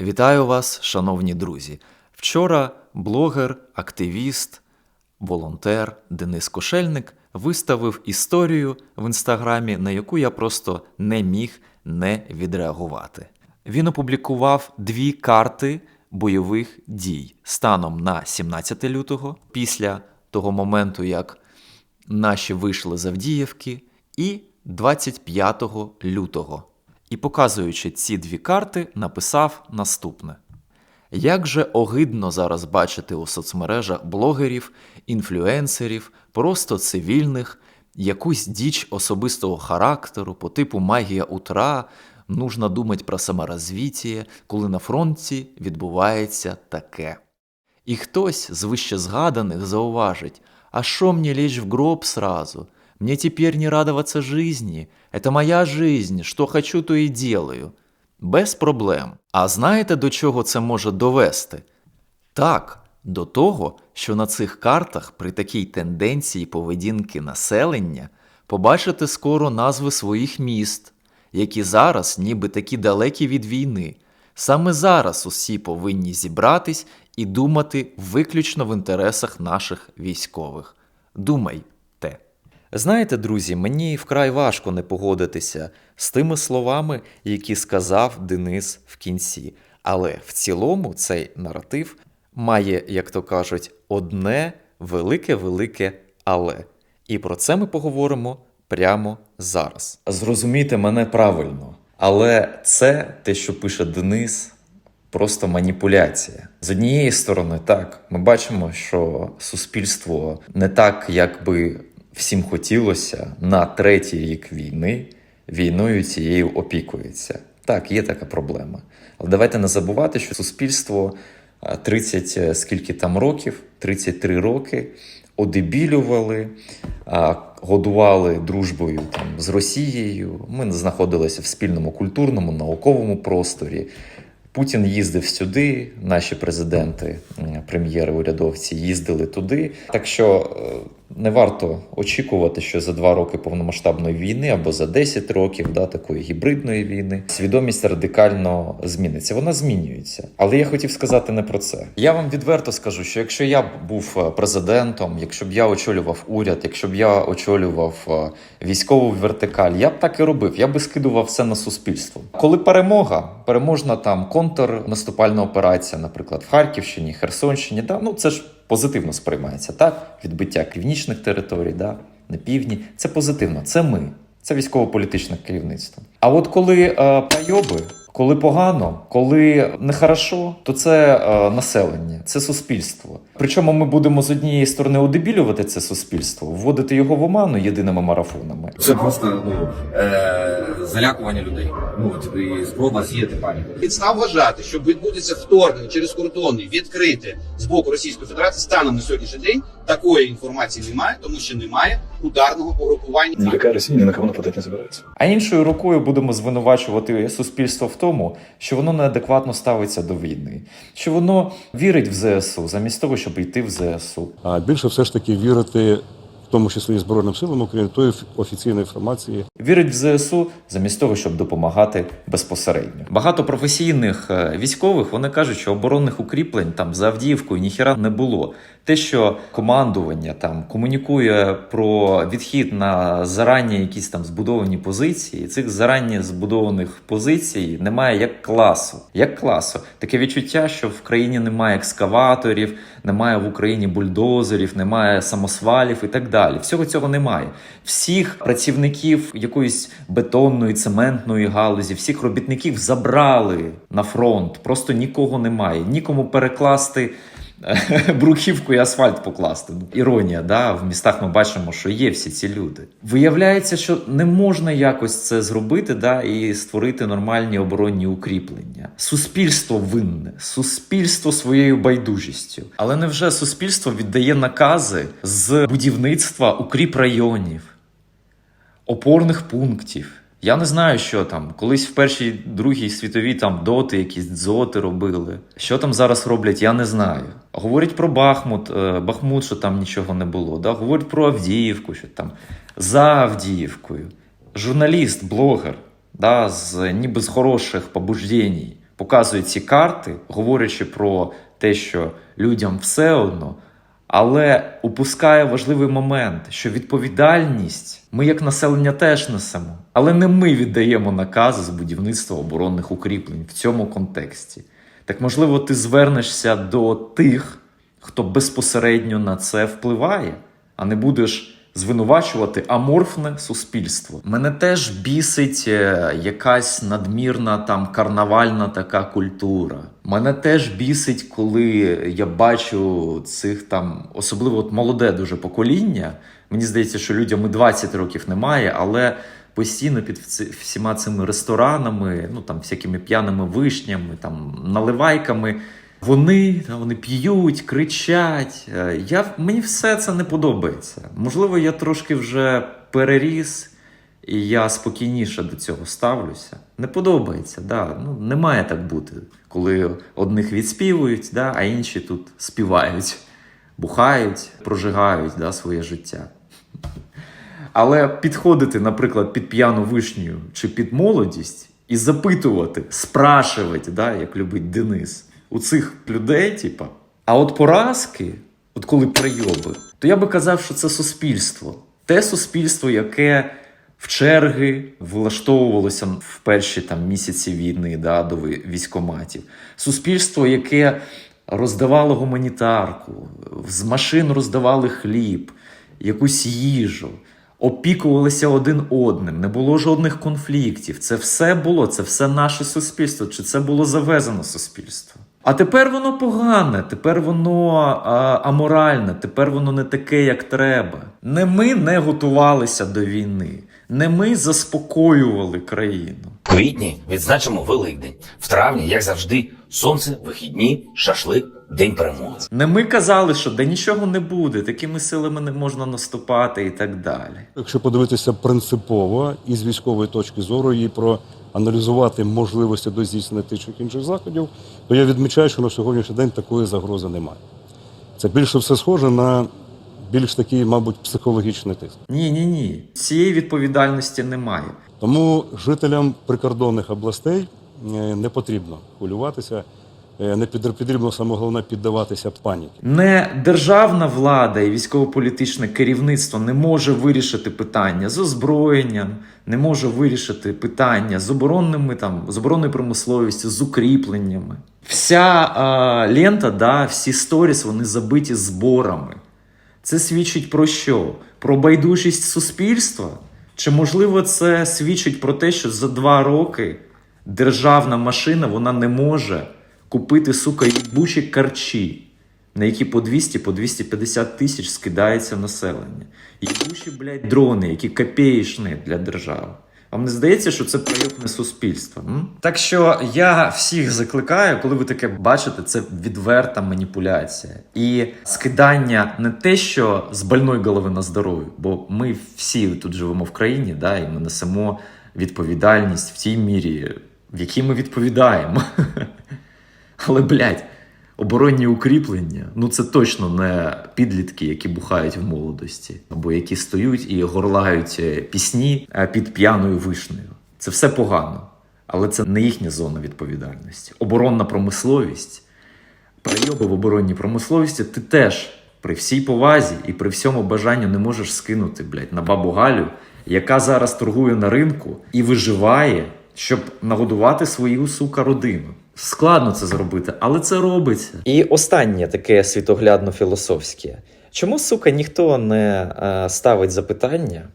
Вітаю вас, шановні друзі. Вчора блогер, активіст, волонтер Денис Кошельник виставив історію в інстаграмі, на яку я просто не міг не відреагувати. Він опублікував дві карти бойових дій станом на 17 лютого, після того моменту, як наші вийшли з Авдіївки, і 25 лютого. І показуючи ці дві карти, написав наступне: Як же огидно зараз бачити у соцмережах блогерів, інфлюенсерів, просто цивільних, якусь діч особистого характеру по типу магія утра, нужно думати про саморозвіття, коли на фронті відбувається таке. І хтось з вищезгаданих зауважить, а що мені лечь в гроб сразу? Мне теперь не радоваться жизни. Это моя жизнь, що хочу, то і делаю. Без проблем. А знаєте, до чого це може довести? Так, до того, що на цих картах при такій тенденції поведінки населення побачите скоро назви своїх міст, які зараз ніби такі далекі від війни. Саме зараз усі повинні зібратись і думати виключно в інтересах наших військових. Думайте. Знаєте, друзі, мені вкрай важко не погодитися з тими словами, які сказав Денис в кінці. Але в цілому цей наратив має, як то кажуть, одне велике-велике але. І про це ми поговоримо прямо зараз. Зрозумійте мене правильно, але це те, що пише Денис, просто маніпуляція. З однієї сторони, так, ми бачимо, що суспільство не так, як би всім хотілося, на третій рік війни війною цією опікується. Так, є така проблема. Але давайте не забувати, що суспільство 30 скільки там років, 33 роки, одебілювали, годували дружбою там, з Росією. Ми знаходилися в спільному культурному, науковому просторі. Путін їздив сюди, наші президенти, прем'єри, урядовці їздили туди. Так що е, не варто очікувати, що за два роки повномасштабної війни або за 10 років да, такої гібридної війни свідомість радикально зміниться. Вона змінюється. Але я хотів сказати не про це. Я вам відверто скажу, що якщо я б був е, президентом, якщо б я очолював уряд, якщо б я очолював е, військову вертикаль, я б так і робив. Я би скидував все на суспільство. Коли перемога, переможна там контрнаступальна операція, наприклад, в Харківщині, Херсонщині, да, ну це ж позитивно сприймається, так? Відбиття північних територій, да? на півдні. Це позитивно, це ми, це військово-політичне керівництво. А от коли е, пайоби, коли погано, коли нехорошо, то це е, населення, це суспільство. Причому ми будемо з однієї сторони удебілювати це суспільство, вводити його в оману єдиними марафонами. Це просто ну, е, залякування людей. Ну, і спроба сіяти паніку. підстав вважати, що відбудеться вторгнення через кордони відкрите з боку Російської Федерації станом на сьогоднішній день такої інформації немає, тому що немає ударного погрупування. Никакая Россия ни на кого нападать не собирается. А іншою рукою будемо звинувачувати суспільство в тому, що воно неадекватно ставиться до війни, що воно вірить в ЗСУ замість того, щоб йти в ЗСУ. А більше все ж таки вірити, тому числі Збройним силам України, тої офіційної інформації, Вірить в ЗСУ замість того, щоб допомагати безпосередньо. Багато професійних е, військових вони кажуть, що оборонних укріплень там за Авдіївкою ніхіра не було. Те, що командування там комунікує про відхід на зарані якісь там збудовані позиції, цих зарані збудованих позицій немає як класу. Як класу, таке відчуття, що в країні немає екскаваторів, немає в Україні бульдозерів, немає самосвалів і так далі. Всього цього немає. Всіх працівників якоїсь бетонної, цементної галузі, всіх робітників забрали на фронт. Просто нікого немає. Нікому перекласти бруківку і асфальт покласти. Ну, Іронія, да? в містах ми бачимо, що є всі ці люди. Виявляється, що не можна якось це зробити да? і створити нормальні оборонні укріплення. Суспільство винне, суспільство своєю байдужістю. Але невже суспільство віддає накази з будівництва укріп районів? опорних пунктів. Я не знаю, що там. Колись в першій, другій світовій там доти, якісь дзоти робили. Що там зараз роблять, я не знаю. Говорять про Бахмут, е, Бахмут, що там нічого не було. Да? Говорять про Авдіївку, що там за Авдіївкою. Журналіст, блогер, да, з ніби з хороших побуждень показує ці карти, говорячи про те, що людям все одно, але упускає важливий момент, що відповідальність ми як населення теж несемо. Але не ми віддаємо накази з будівництва оборонних укріплень в цьому контексті. Так можливо, ти звернешся до тих, хто безпосередньо на це впливає, а не будеш звинувачувати аморфне суспільство. Мене теж бісить е, якась надмірна там карнавальна така культура. Мене теж бісить, коли я бачу цих там, особливо от молоде дуже покоління. Мені здається, що людям і 20 років немає, але постійно під всіма цими ресторанами, ну там всякими п'яними вишнями, там наливайками. Вони, вони п'ють, кричать. Е, Я, мені все це не подобається. Можливо, я трошки вже переріс, і я спокійніше до цього ставлюся. Не подобається, да. ну, не має так бути, коли одних відспівують, да, а інші тут співають, бухають, прожигають да, своє життя. Але підходити, наприклад, під п'яну вишню чи під молодість і запитувати, спрашувати, да, як любить Денис, у цих людей, типа. А от поразки, от коли прийоби, то я би казав, що це суспільство. Те суспільство, яке в черги влаштовувалося в перші там місяці війни да, до військоматів. Суспільство, яке роздавало гуманітарку, з машин роздавали хліб, якусь їжу, опікувалися один одним, не було жодних конфліктів. Це все було, це все наше суспільство, чи це було завезено суспільство. А тепер воно погане, тепер воно а, аморальне, тепер воно не таке, як треба. Не ми не готувалися до війни, не ми заспокоювали країну. В квітні відзначимо Великдень. В травні, як завжди, сонце, вихідні, шашлик, день перемоги. Не ми казали, що да нічого не буде, такими силами не можна наступати і так далі. Якщо подивитися принципово і з військової точки зору і проаналізувати можливості до здійснення тих чи інших заходів, то я відмічаю, що на сьогоднішній день такої загрози немає. Це більше все схоже на більш такий, мабуть, психологічний тиск. Ні, ні, ні. Цієї відповідальності немає. Тому жителям прикордонних областей е, не потрібно хвилюватися, е, не потрібно саме головне піддаватися паніки. Не державна влада і військово-політичне керівництво не може вирішити питання з озброєнням, не може вирішити питання з оборонними там з оборонною промисловістю, з укріпленнями. Вся а, лента, да, всі сторіс, вони забиті зборами. Це свідчить про що? Про байдужість суспільства? Чи можливо це свідчить про те, що за два роки державна машина вона не може купити сука їбучі карчі, на які по 200 по 250 тисяч скидається населення? Їбучі, блядь, дрони, які копеєчні для держави. Вам не здається, що це прийомне суспільство? М? Так що я всіх закликаю, коли ви таке бачите, це відверта маніпуляція і скидання не те, що з больної голови на здоров'я, бо ми всі тут живемо в країні, да, і ми несемо відповідальність в тій мірі, в якій ми відповідаємо. Але, блядь, оборонні укріплення ну це точно не підлітки, які бухають в молодості, або які стоють і горлають е, пісні е, під п'яною вишнею. Це все погано, але це не їхня зона відповідальності. Оборонна промисловість, прийоби в оборонній промисловості, ти теж при всій повазі і при всьому бажанню не можеш скинути, блядь, на бабу Галю, яка зараз торгує на ринку і виживає, щоб нагодувати свою сука родину. Складно це зробити, але це робиться. І останнє таке світоглядно-філософське. Чому, сука, ніхто не е, ставить запитання?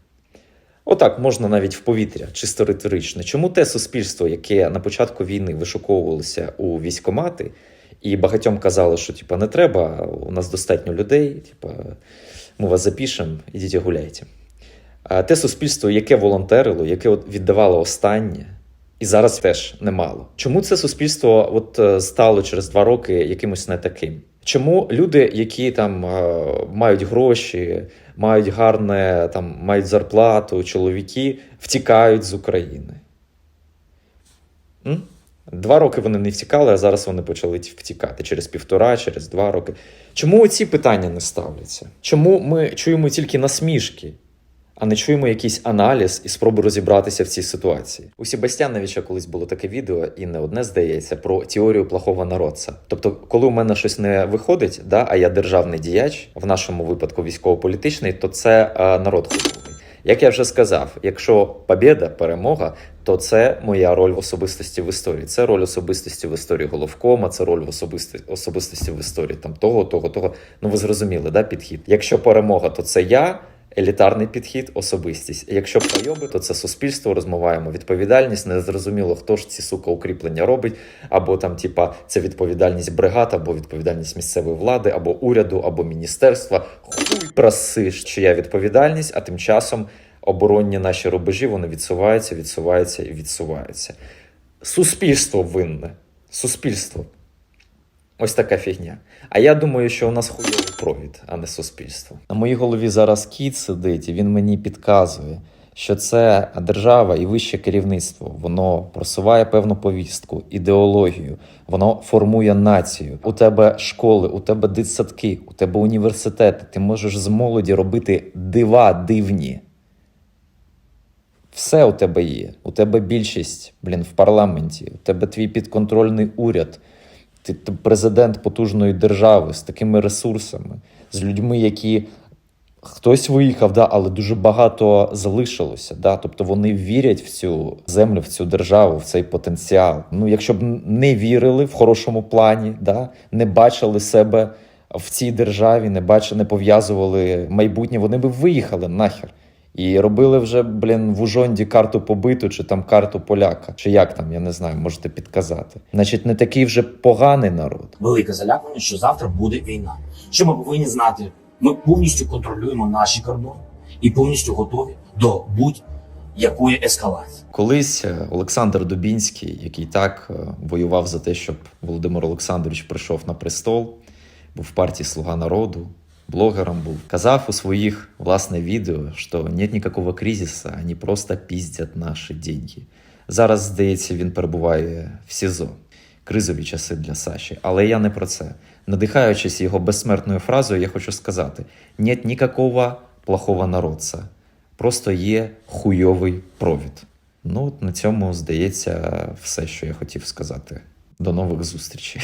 Отак, можна навіть в повітря, чисто риторично. Чому те суспільство, яке на початку війни вишуковувалося у військомати, і багатьом казали, що типа, не треба, у нас достатньо людей, типа, ми вас запишемо, ідіть гуляйте. Те суспільство, яке волонтерило, яке віддавало останнє, і зараз теж немало. Чому це суспільство от е, стало через два роки якимось не таким? Чому люди, які там е, мають гроші, мають гарне там мають зарплату, чоловіки втікають з України? М? Два роки вони не втікали, а зараз вони почали втікати через півтора, через два роки. Чому ці питання не ставляться? Чому ми чуємо тільки насмішки? А не чуємо якийсь аналіз і спробу розібратися в цій ситуації. У Себастьяновича колись було таке відео, і не одне здається, про теорію плохого народця. Тобто, коли у мене щось не виходить, да, а я державний діяч, в нашому випадку військово-політичний, то це е, народ хуйовий. Як я вже сказав, якщо побєда, перемога, то це моя роль в особистості в історії. Це роль особистості в історії головкома, це роль в особисті, особистості в історії там того, того, того. Ну ви зрозуміли, да, підхід. Якщо перемога, то це я. Елітарний підхід, особистість. Якщо пройоби, то це суспільство, розмиваємо відповідальність. Не зрозуміло, хто ж ці сука укріплення робить, або там, типа, це відповідальність бригад, або відповідальність місцевої влади, або уряду, або міністерства. Хуй просиш, чия відповідальність, а тим часом оборонні наші рубежі вони відсуваються, відсуваються і відсуваються. Суспільство винне. Суспільство. Ось така фігня. А я думаю, що у нас хуйовий провід, а не суспільство. На моїй голові зараз кіт сидить, і він мені підказує, що це держава і вище керівництво. Воно просуває певну повістку, ідеологію, воно формує націю. У тебе школи, у тебе дитсадки, у тебе університети. Ти можеш з молоді робити дива дивні. Все у тебе є. У тебе більшість, блін, в парламенті, у тебе твій підконтрольний уряд. Ти, ти президент потужної держави з такими ресурсами, з людьми, які хтось виїхав, да, але дуже багато залишилося. Да? Тобто вони вірять в цю землю, в цю державу, в цей потенціал. Ну, якщо б не вірили в хорошому плані, да? не бачили себе в цій державі, не бачили, не пов'язували майбутнє, вони б виїхали нахер. І робили вже, блін, в Ужонді карту побиту, чи там карту поляка, чи як там, я не знаю, можете підказати. Значить, не такий вже поганий народ. Велике залякування, що завтра буде війна. Що ми повинні знати? Ми повністю контролюємо наші кордони і повністю готові до будь-якої ескалації. Колись е, Олександр Дубінський, який так е, воював за те, щоб Володимир Олександрович прийшов на престол, був в партії Слуга народу, блогером був, казав у своїх власне відео, що нет ніякого кризису, вони просто піздять наші деньги. Зараз, здається, він перебуває в СІЗО. Кризові часи для Саші. Але я не про це. Надихаючись його безсмертною фразою, я хочу сказати: нет ніякого плохого народця. Просто є хуйовий провід. Ну, от на цьому здається все, що я хотів сказати. До нових зустрічей.